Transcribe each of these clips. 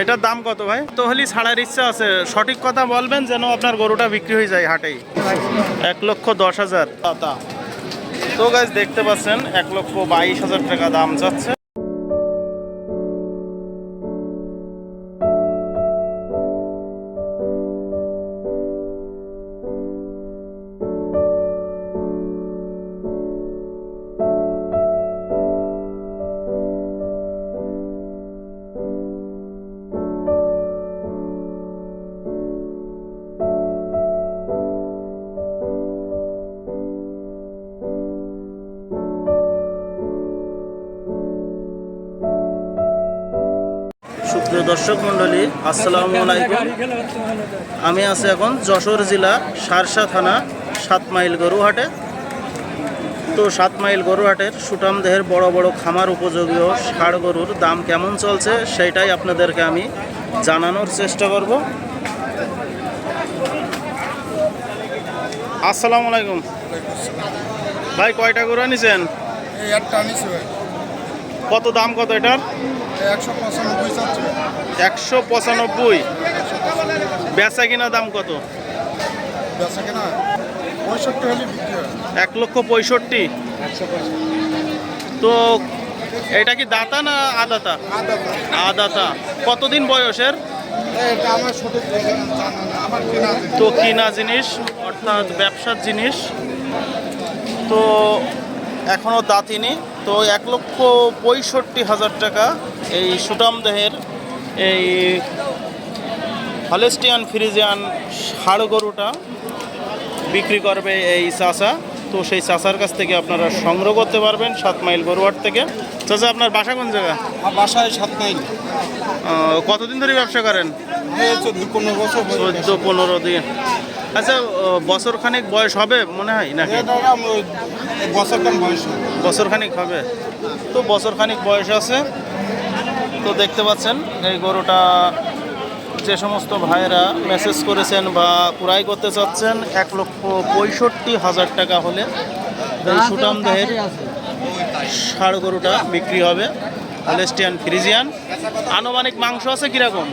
এটার দাম কত ভাই? তো হলি ছাড়ার ইচ্ছা আছে। সঠিক কথা বলবেন যেন আপনার গরুটা বিক্রি হয়ে যায় হাটেই। এক লক্ষ দশ হাজার। তা তো গাছ দেখতে পাচ্ছেন এক লক্ষ বাইশ হাজার টাকা দাম যাচ্ছে। দর্শক মণ্ডলী আসসালামু আলাইকুম। আমি আছি এখন যশোর জেলা সারসা থানা সাত মাইল গরুহাটে। তো সাত মাইল গরুহাটের সুটাম দেহের বড় বড় খামার উপযোগীয় ষাড় গরুর দাম কেমন চলছে সেটাই আপনাদেরকে আমি জানানোর চেষ্টা করব। আসসালামু আলাইকুম। ভাই কয়টা গরু আনিছেন? কত দাম কত এটার? একশো পঁচানব্বই বেচা কিনা দাম কত? এক লক্ষ পঁয়ষট্টি। তো এটা কি দাতা না আদাতা? আদা আদাতা। কতদিন বয়সের? এটা আমার সঠিক জানা না, আমার কেনা তো কিনা জিনিস অর্থাৎ ব্যবসার জিনিস। তো এখনও দাতিনি তো এক লক্ষ পঁয়ষট্টি হাজার টাকা এই সুটাম দেহের এই হলেস্টিয়ান ফ্রিজিয়ান ষাড় গরুটা বিক্রি করবে এই চাষা। তো সেই চাষার কাছ থেকে আপনারা সংগ্রহ করতে পারবেন সাত মাইল গরুয়ার থেকে। চাচা আপনার বাসা কোন জায়গা? বাসায় সাত মাইল। কতদিন ধরে ব্যবসা করেন? এই চোদ্দ পনেরো বছর চোদ্দ পনেরো দিন। আচ্ছা বছর খানিক বয়স হবে মনে হয় নাকি? বছর বয়স। খানিক হবে। তো বছর খানিক বয়স আছে। তো দেখতে পাচ্ছেন এই গরুটা যে সমস্ত ভাইয়েরা মেসেজ করেছেন বা কুড়াই করতে চাচ্ছেন এক লক্ষ পঁয়ষট্টি হাজার টাকা হলে এই সুটাম দেহের ষাড় গরুটা বিক্রি হবে। হলেস্টিয়ান ফ্রিজিয়ান আনুমানিক মাংস আছে কীরকম?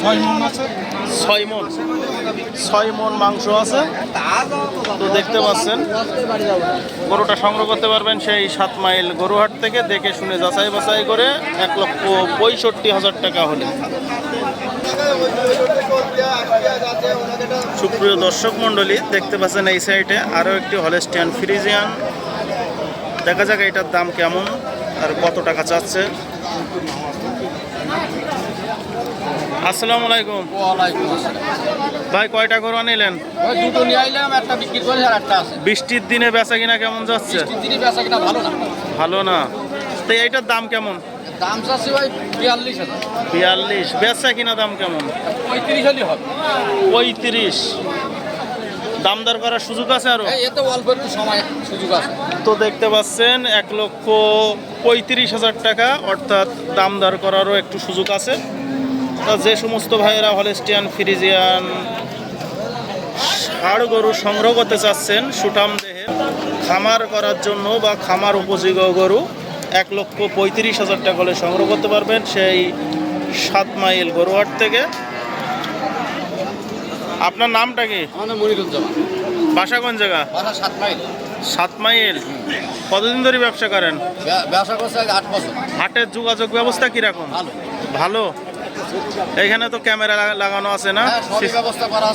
ছয় মন আছে। ছয় মন। ছয় মন মাংস আছে। তো দেখতে পাচ্ছেন গরুটা সংগ্রহ করতে পারবেন সেই সাত মাইল গরুহাট থেকে দেখে শুনে যাচাই বাছাই করে এক লক্ষ পঁয়ষট্টি হাজার টাকা হলে। সুপ্রিয় দর্শক মণ্ডলী দেখতে পাচ্ছেন এই সাইডে আরও একটি হলেস্টিয়ান ফ্রিজিয়ান। দেখা যাক এটার দাম কেমন আর কত টাকা চাচ্ছে। আসসালামু আলাইকুম। ওয়ালাইকুম আসসালাম। ভাই কয়টা গরু আনিলেন? ওই দুটো নিয়ে আইলাম একটা বিক্রি করে আর একটা আছে। বৃষ্টির দিনে বেচা কিনা কেমন যাচ্ছে? বৃষ্টির দিনই বেচা কিনা ভালো না। ভালো না। তো এইটার দাম কেমন? দাম চাচ্ছে ভাই বিয়াল্লিশ হাজার। বিয়াল্লিশ। বেচা কিনা দাম কেমন? পঁয়ত্রিশ হলে হবে। পঁয়ত্রিশ। দাম দর করার সুযোগ আছে আরও? এতে অল্প একটু সময় সুযোগ আছে। তো দেখতে পাচ্ছেন এক লক্ষ পঁয়ত্রিশ হাজার টাকা অর্থাৎ দাম দর করারও একটু সুযোগ আছে। যে সমস্ত ভাইয়েরা হলেস্টিয়ান ফ্রিজিয়ান ষাড় গরু সংগ্রহ করতে চাচ্ছেন সুটাম দেহে খামার করার জন্য বা খামার উপযোগী গরু এক লক্ষ পঁয়ত্রিশ হাজার টাকা হলে সংগ্রহ করতে পারবেন সেই সাত মাইল গরুহাট থেকে। আপনার নামটা কি? বাসা কোন জায়গা? সাত মাইল। সাত মাইল। কতদিন ধরে ব্যবসা করেন? ব্যবসা করছে আট বছর। হাটের যোগাযোগ ব্যবস্থা কীরকম? ভালো? এখানে তো ক্যামেরা লাগানো আছে না? হ্যাঁ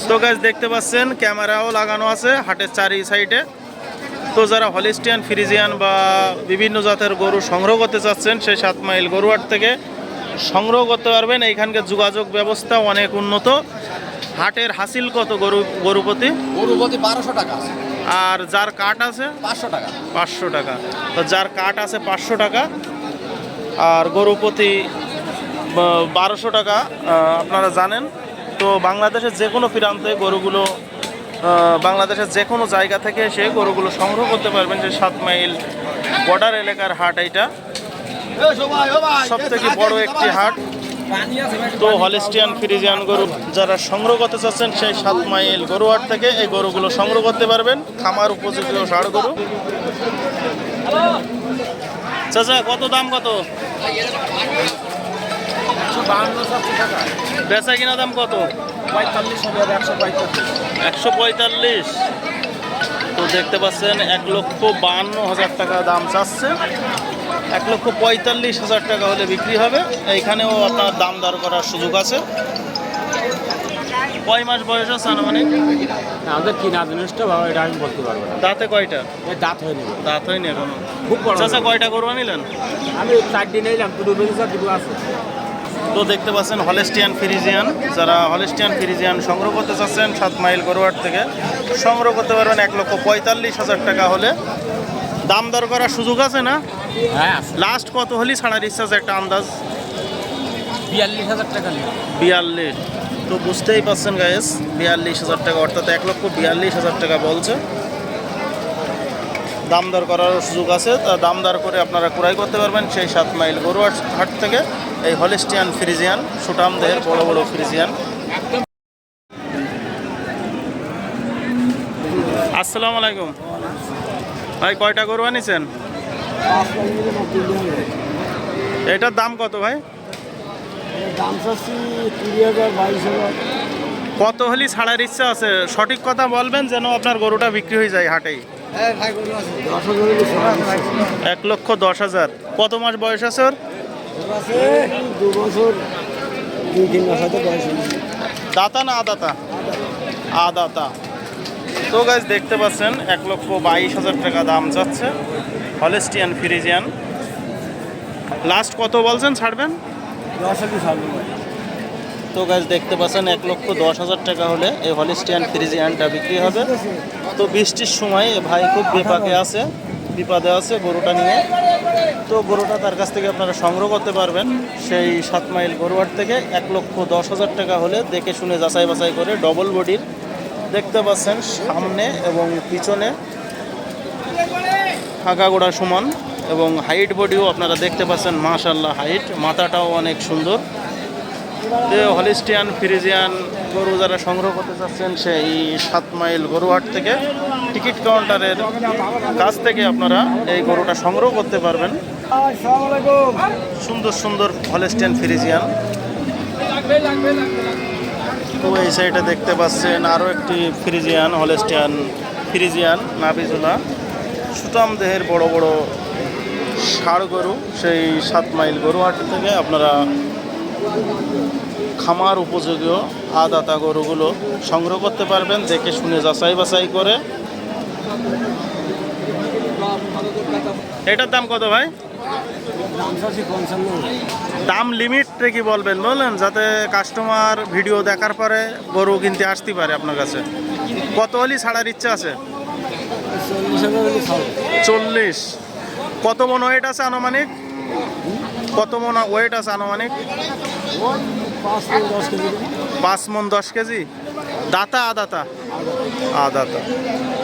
তো গাছ দেখতে পাচ্ছেন ক্যামেরাও লাগানো আছে হাটের চারি সাইডে তো যারা হলিস্টিয়ান ফ্রিজিয়ান বা বিভিন্ন জাতের গরু সংগ্রহ করতে চাচ্ছেন সেই সাত মাইল গরুহাট থেকে সংগ্রহ করতে পারবেন। এইখানকার যোগাযোগ ব্যবস্থা অনেক উন্নত। হাটের হাসিল কত গরু গরুপতি গরু প্রতি বারোশো টাকা আর যার কাঠ আছে? পাঁচশো টাকা। পাঁচশো টাকা। তো যার কাঠ আছে পাঁচশো টাকা। আর গরু প্রতি বা- বারোশো টাকা আপনারা জানেন। তো বাংলাদেশের যে কোনো প্রান্তে গরুগুলো বাংলাদেশের যে কোনো জায়গা থেকে এসে গরুগুলো সংগ্রহ করতে পারবেন যে সাত মাইল বর্ডার এলাকার হাট এইটা। সব থেকে বড় একটি হাট। তো হলিস্টিয়ান ফ্রিজিয়ান গরু যারা সংগ্রহ করতে চাচ্ছেন, সেই সাত মাইল গরু হাট থেকে এই গরুগুলো সংগ্রহ করতে পারবেন। খামার উপযোগী ও ষাড় গরু। চাচা, কত দাম কত? বেচা কিনা দাম কত? পঁয়তাল্লিশ হাজার একশো পঁয়তাল্লিশ। একশো পঁয়তাল্লিশ। তো দেখতে পাচ্ছেন এক লক্ষ বাহান্ন হাজার টাকা দাম চাচ্ছে। এক লক্ষ পঁয়তাল্লিশ হাজার টাকা হলে বিক্রি হবে। এইখানেও আপনার দাম দর করার সুযোগ আছে। কয় মাস বয়স আছে আনুমানিক? আমাদের কিনা জিনিসটা বাবা এটা আমি বলতে পারব না। দাঁতে কয়টা? দাঁত হয়নি। দাঁত হয়নি এখনও। খুব বড় কয়টা গরু নিলেন? আমি চার দিন এলাম দুটো বেরিয়েছে দুটো আছে। তো দেখতে পাচ্ছেন হলেস্টিয়ান ফিরিজিয়ান। যারা হলেস্টিয়ান ফিরিজিয়ান সংগ্রহ করতে চাচ্ছেন সাত মাইল গরুয়াট থেকে সংগ্রহ করতে পারবেন এক লক্ষ পঁয়তাল্লিশ হাজার টাকা হলে। দাম দর করার সুযোগ আছে না? হ্যাঁ লাস্ট কত হলি ছাড়ার ইচ্ছা আছে একটা আন্দাজ? বিয়াল্লিশ হাজার টাকা বিয়াল্লিশ। তো বুঝতেই পারছেন গায়েস বিয়াল্লিশ হাজার টাকা অর্থাৎ এক লক্ষ বিয়াল্লিশ হাজার টাকা বলছে। দাম দর করার সুযোগ আছে, তা দাম দর করে আপনারা ক্রয় করতে পারবেন সেই সাত মাইল গরুয়ার হাট থেকে এই হলিস্টিয়ান ফ্রিজিয়ান সুটাম দেহের বড় বড় ফ্রিজিয়ান। আসসালামু আলাইকুম। ভাই, কয়টা গরু আনিছেন? এটার দাম কত ভাই? কত হলি ছাড়ার ইচ্ছা আছে? সঠিক কথা বলবেন যেন আপনার গরুটা বিক্রি হয়ে যায় হাটেই। এক লক্ষ দশ হাজার। কত মাস বয়স আছে ওর? দাতা না আদাতা? আদাতা। তো গাছ দেখতে পাচ্ছেন, এক লক্ষ বাইশ হাজার টাকা দাম যাচ্ছে। হলেস্টিয়ান ফ্রিজিয়ান। লাস্ট কত বলছেন, ছাড়বেন? দশ হাজার ছাড়বো ভাই। তো গাছ দেখতে পাচ্ছেন, এক লক্ষ দশ হাজার টাকা হলে এই হলিস্টিয়ান ফ্রিজিয়ানটা বিক্রি হবে। তো বৃষ্টির সময় ভাই খুব বিপাকে আছে, বিপাদে আছে গরুটা নিয়ে। তো গরুটা তার কাছ থেকে আপনারা সংগ্রহ করতে পারবেন। সেই সাত মাইল গরুয়ার থেকে এক লক্ষ দশ হাজার টাকা হলে দেখে শুনে যাচাই বাছাই করে ডবল বডির দেখতে পাচ্ছেন, সামনে এবং পিছনে ফাঁকা গোড়া সমান এবং হাইট বডিও আপনারা দেখতে পাচ্ছেন মাশাল্লাহ হাইট মাথাটাও অনেক সুন্দর। যে হলিস্টিয়ান, ফ্রিজিয়ান গরু যারা সংগ্রহ করতে চাচ্ছেন, সেই সাত মাইল গরুহাট থেকে টিকিট কাউন্টারের কাছ থেকে আপনারা এই গরুটা সংগ্রহ করতে পারবেন। সুন্দর সুন্দর হলিস্টিয়ান, ফ্রিজিয়ান। তো এই সাইডে দেখতে পাচ্ছেন আরও একটি ফ্রিজিয়ান, হলিস্টিয়ান ফ্রিজিয়ান নাবিজুলা সুতাম দেহের বড় বড় ষাড় গরু, সেই সাত মাইল গরুহাট থেকে আপনারা খামার উপযোগীয় আদাতা গরুগুলো সংগ্রহ করতে পারবেন দেখে শুনে যাচাই বাছাই করে। এটার দাম কত ভাই? দাম লিমিটটা কি বলবেন বললেন যাতে কাস্টমার ভিডিও দেখার পরে গরু কিনতে আসতে পারে আপনার কাছে। কত হলি ছাড়ার ইচ্ছা আছে? চল্লিশ। কত মন ওয়েট আছে আনুমানিক? কত মন ওয়েট আছে আনুমানিক? পাঁচ মন দশ কেজি। দাতা, আদাতা? আদাতা।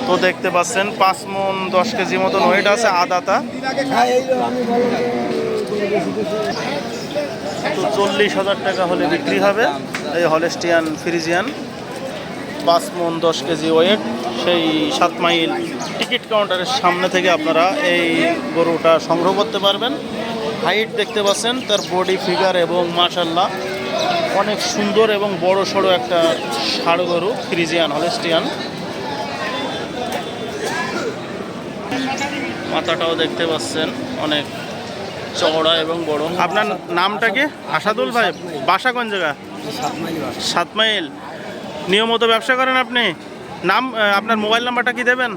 তো দেখতে পাচ্ছেন, পাঁচ মন দশ কেজি মতন ওয়েট আছে আদাতা। তো চল্লিশ হাজার টাকা হলে বিক্রি হবে, এই হলেস্টিয়ান ফ্রিজিয়ান। পাঁচ মন দশ কেজি ওয়েট সেই সাত মাইল টিকিট কাউন্টারের সামনে থেকে আপনারা এই গরুটা সংগ্রহ করতে পারবেন। হাইট দেখতে পাচ্ছেন, তার বডি ফিগার এবং মাশাল্লাহ অনেক সুন্দর এবং বড় সড়ো একটা ষাড় গরু ফ্রিজিয়ান, হলেস্টিয়ান। মাথাটাও দেখতে পাচ্ছেন, অনেক চওড়া এবং বড়। আপনার নামটা কি? আসাদুল ভাই, বাসা কোন জায়গা? সাত মাইল। নিয়মিত ব্যবসা করেন আপনি? নাম আপনার মোবাইল নাম্বারটা কি দেবেন?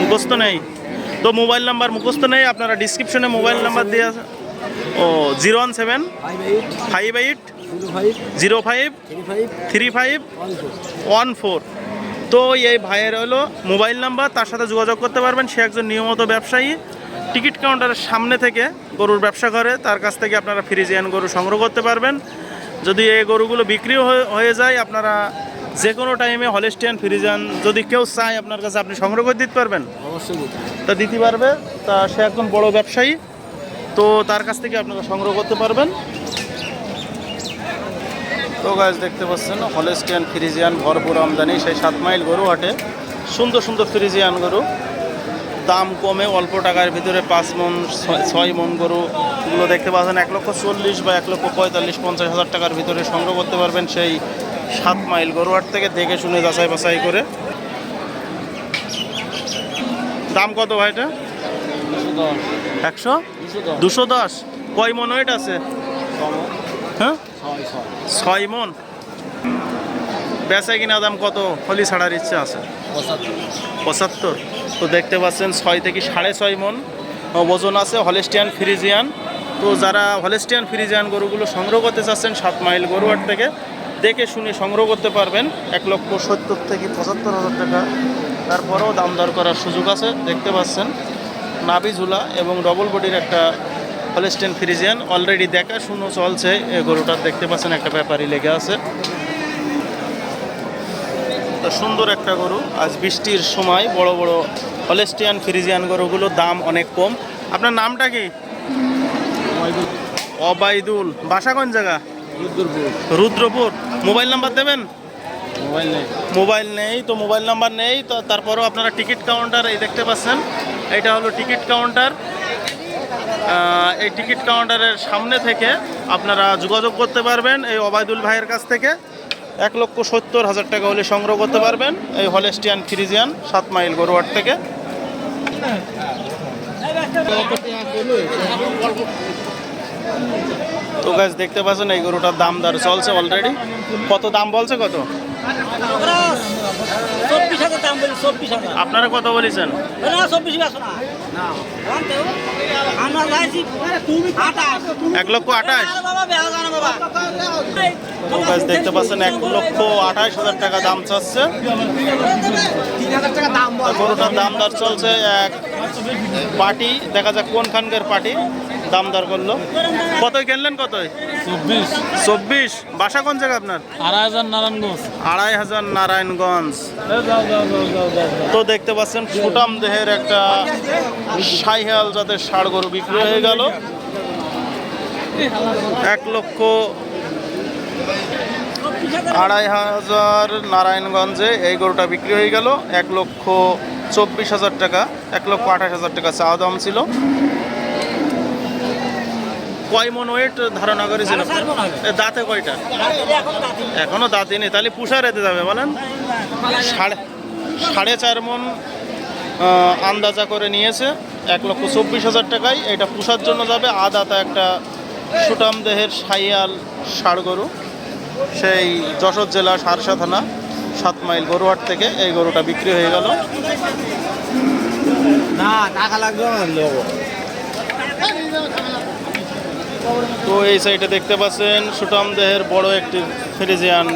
মুখস্থ নেই। তো মোবাইল নাম্বার মুখস্থ নেই, আপনারা ডিসক্রিপশনে মোবাইল নাম্বার দিয়ে আছে ও, zero one seven five eight zero five three five one four. তো এই ভাইয়ের হলো মোবাইল নাম্বার, তার সাথে যোগাযোগ করতে পারবেন। সে একজন নিয়মিত ব্যবসায়ী। টিকিট কাউন্টারের সামনে থেকে গরুর ব্যবসা করে, তার কাছ থেকে আপনারা ফ্রিজিয়ান গরু সংগ্রহ করতে পারবেন। যদি এই গরুগুলো বিক্রিও হয়ে- হয়ে যায়, আপনারা যে কোনো টাইমে হলেস্টিয়ান ফ্রিজিয়ান যদি কেউ চায় আপনার কাছে আপনি সংগ্রহ করে দিতে পারবেন। অবশ্যই তা দিতে পারবে। তা সে একজন বড় ব্যবসায়ী। তো তার কাছ থেকে আপনারা সংগ্রহ করতে পারবেন। তো গাছ দেখতে পাচ্ছেন হলেস্টিয়ান ফ্রিজিয়ান ভরপুর আমদানি সেই সাত মাইল গরু হাটে। সুন্দর সুন্দর ফ্রিজিয়ান গরু। দাম কমে অল্প টাকার ভিতরে পাঁচ মন ছয়- ছয় মন গরু। এগুলো দেখতে পাচ্ছেন এক লক্ষ চল্লিশ বা এক লক্ষ পঁয়তাল্লিশ পঞ্চাশ হাজার টাকার ভিতরে সংগ্রহ করতে পারবেন সেই সাত মাইল গরুহাট থেকে দেখে শুনে যাচাই বাছাই করে। দাম কত ভাই এটা? একশো? দুশো দশ। কয় মন ওয়েট আছে? হ্যাঁ? ছয় মন। বেচা কিনা দাম কত? হলি ছাড়ার ইচ্ছা আছে। পঁচাত্তর। তো দেখতে পাচ্ছেন, ছয় থেকে সাড়ে ছয় মন। ওজন আছে হলেস্টিয়ান ফ্রিজিয়ান। তো যারা হলেস্টিয়ান ফ্রিজিয়ান গরুগুলো সংগ্রহ করতে চাচ্ছেন সাত মাইল গরুয়ার থেকে দেখে শুনে সংগ্রহ করতে পারবেন। এক লক্ষ সত্তর থেকে পঁচাত্তর হাজার টাকা। তারপরেও দাম দর করার সুযোগ আছে দেখতে পাচ্ছেন। নাভি ঝুলা এবং ডবল বডির একটা হলেস্টিয়ান ফ্রিজিয়ান অলরেডি দেখা শুনো চলছে। এই গরুটার দেখতে পাচ্ছেন একটা ব্যাপারই লেগে আছে। তো সুন্দর একটা গরু। আজ বৃষ্টির সময় বড় বড় হলেস্টিয়ান ফ্রিজিয়ান গরুগুলোর দাম অনেক কম। আপনার নামটা কি? অবাইদুল। বাসা কোন জায়গা? রুদ্রপুর। মোবাইল নাম্বার দেবেন? মোবাইল নেই। মোবাইল নেই তো মোবাইল নাম্বার নেই তো তারপরেও আপনারা টিকিট কাউন্টার এই দেখতে পাচ্ছেন। এটা হলো টিকিট কাউন্টার। এই টিকিট কাউন্টারের সামনে থেকে আপনারা যোগাযোগ করতে পারবেন এই অবায়দুল ভাইয়ের কাছ থেকে। এক লক্ষ সত্তর হাজার টাকা হলে সংগ্রহ করতে পারবেন এই হলেস্টিয়ান ফ্রিজিয়ান সাত মাইল গরুয়ার থেকে। তো গাছ দেখতে পাচ্ছেন? এই গরুটার দাম দর চলছে অলরেডি কত দাম বলছে কত? আপনারা কত বলেছেন? এক লক্ষ আঠাশ। দেখতে পাচ্ছেন? এক লক্ষ আঠাশ হাজার টাকা দাম চাচ্ছে। গরুটার দাম দর চলছে এক পার্টি দেখা যাক কোনখানকার পার্টি দাম দর করল? কতই কিনলেন কতই? চব্বিশ। চব্বিশ। বাসা কোন জায়গা আপনার? আড়াই হাজার নারায়ণগঞ্জ। আড়াই হাজার নারায়ণগঞ্জ তো দেখতে পাচ্ছেন সুটাম দেহের একটা সাইহাল জাতের ষাড় গরু বিক্রি হয়ে গেল। এক লক্ষ আড়াই হাজার নারায়ণগঞ্জে এই গরুটা বিক্রি হয়ে গেল। এক লক্ষ চব্বিশ হাজার টাকা এক লক্ষ আঠাশ হাজার টাকা চাওয়া দাম ছিল। কয় মন ওয়েট ধারণা করেছিল দাঁতে কয়টা? এখন দাঁতি নেই। তাহলে পুষা রেতে যাবে বলেন। সাড়ে সাড়ে চার মন আন্দাজা করে নিয়েছে। এক লক্ষ চব্বিশ হাজার টাকায় এটা পুষার জন্য যাবে। আদাতা একটা সুটাম দেহের সাইয়াল ষাড় গরু। সেই যশোর জেলা সারসা থানা সাত মাইল গরুহাট থেকে এই গরুটা বিক্রি হয়ে গেল। না টাকা লাগবে তো এই সাইডে দেখতে পাচ্ছেন সুটাম দেহের বড় একটি ফ্রিজিয়ান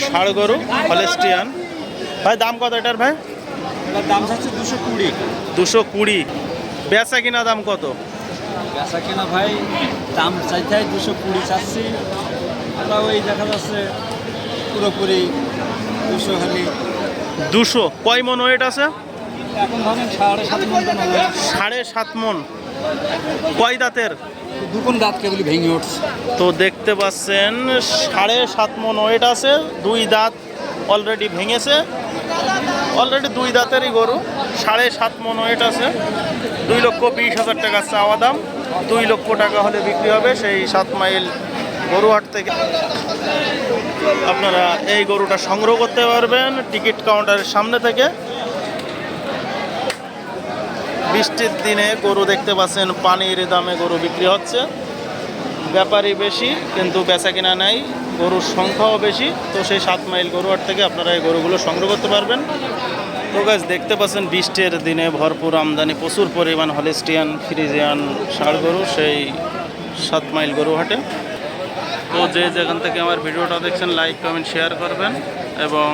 ষাড় গরু হলেস্টিয়ান। ভাই দাম কত এটার ভাই? দাম চাচ্ছে দুশো কুড়ি। দুশো কুড়ি। বেচা কিনা দাম কত? বেচা কিনা ভাই দাম চাইতে দুশো কুড়ি চাচ্ছি। আমরা ওই দেখা যাচ্ছে পুরোপুরি দুশো খালি। দুশো। কয় মন ওয়েট আছে? এখন ধরেন সাড়ে সাত হবে সাড়ে সাত মন। কয় দাঁতের? দুকুন দাঁত কেবলি ভেঙে উঠছে। তো দেখতে পাচ্ছেন, সাড়ে সাত মন ওয়েট আছে, দুই দাঁত অলরেডি ভেঙেছে। অলরেডি দুই দাঁতেরই গরু, সাড়ে সাত মন ওয়েট আছে। দুই লক্ষ বিশ হাজার টাকা চাওয়া দাম, দুই লক্ষ টাকা হলে বিক্রি হবে সেই সাত মাইল গরুহাট থেকে। আপনারা এই গরুটা সংগ্রহ করতে পারবেন, টিকিট কাউন্টারের সামনে থেকে। বৃষ্টির দিনে গরু দেখতে পাচ্ছেন পানির দামে গরু বিক্রি হচ্ছে। ব্যাপারই বেশি, কিন্তু বেচা কিনা নাই, গরুর সংখ্যাও বেশি। তো সেই সাত মাইল গরুয়ার থেকে আপনারা এই গরুগুলো সংগ্রহ করতে পারবেন। তো গাছ দেখতে পাচ্ছেন বৃষ্টির দিনে ভরপুর আমদানি, প্রচুর পরিমাণ হলেস্টিয়ান, ফ্রিজিয়ান ষাড় গরু সেই সাত মাইল গরু হাটে তো যে যেখান থেকে আমার ভিডিওটা দেখছেন লাইক কমেন্ট শেয়ার করবেন এবং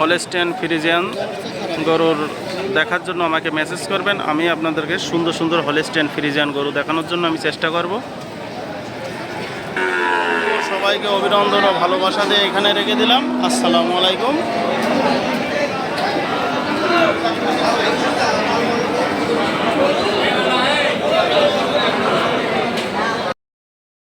হলেস্টিয়ান, ফ্রিজিয়ান গরুর দেখার জন্য আমাকে মেসেজ করবেন। আমি আপনাদেরকে সুন্দর সুন্দর হলেস্টিয়ান ফ্রিজিয়ান গরু দেখানোর জন্য আমি চেষ্টা করব। সবাইকে অভিনন্দন ও ভালোবাসা দিয়ে এখানে রেখে দিলাম। আসসালামু আলাইকুম।